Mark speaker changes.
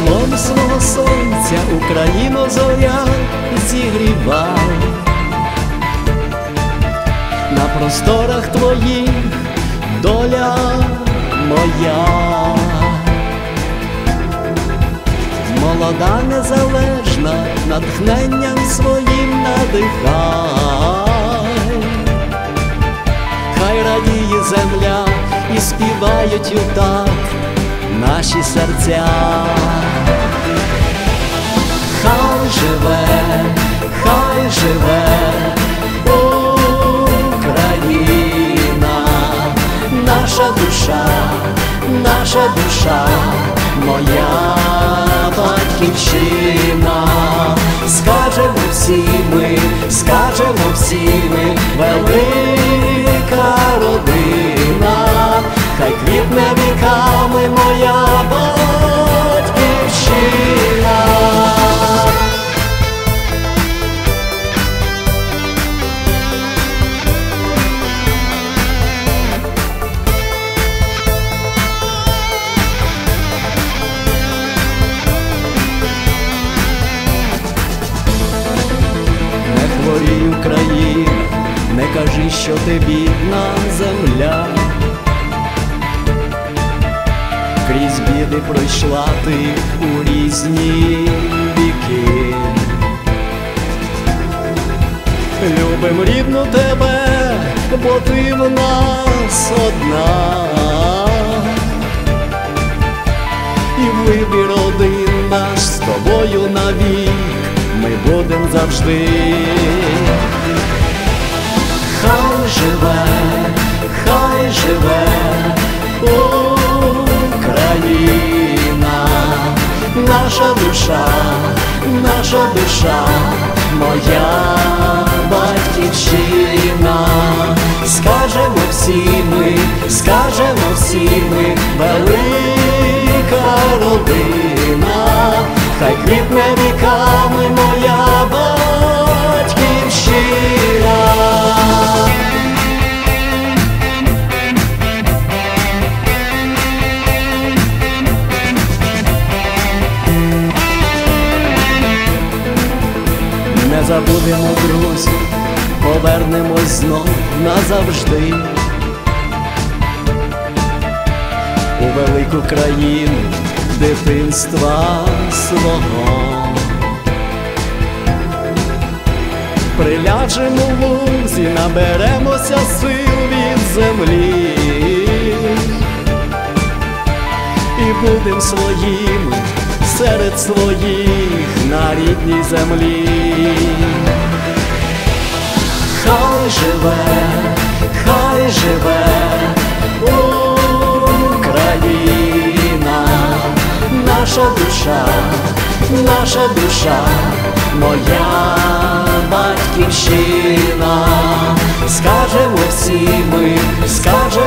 Speaker 1: теплом свого сонця Україну зоря зігрівай. На просторах твоїх доля моя, молода, незалежна, натхненням своїм надихай, хай радіє земля і співають у так наші серця. Хай живе, хай живе Україна, наша душа, наша душа, моя батьківщина, скажемо всі ми, скажемо всі Не хворій Україна, не кажи, що ти бідна земля. Крізь біди пройшла ти у різні віки. Любим рідну тебе, бо ти в нас одна. І вибір один наш з тобою навік ми будем завжди. Хай живе, хай живе Україна, наша душа, наша душа, моя батьківщина, скажемо всі ми, скажемо всі ми, велика родина, хай квітне віками Не забудемо, друзі, повернемось знов назавжди у велику країну дитинства свого. Приляжемо в лузі, наберемося сил від землі і будем своїми серед своїх на рідній землі. Хай живе, хай живе Україна, наша душа, наша душа, моя батьківщина, скажемо всі ми, скажемо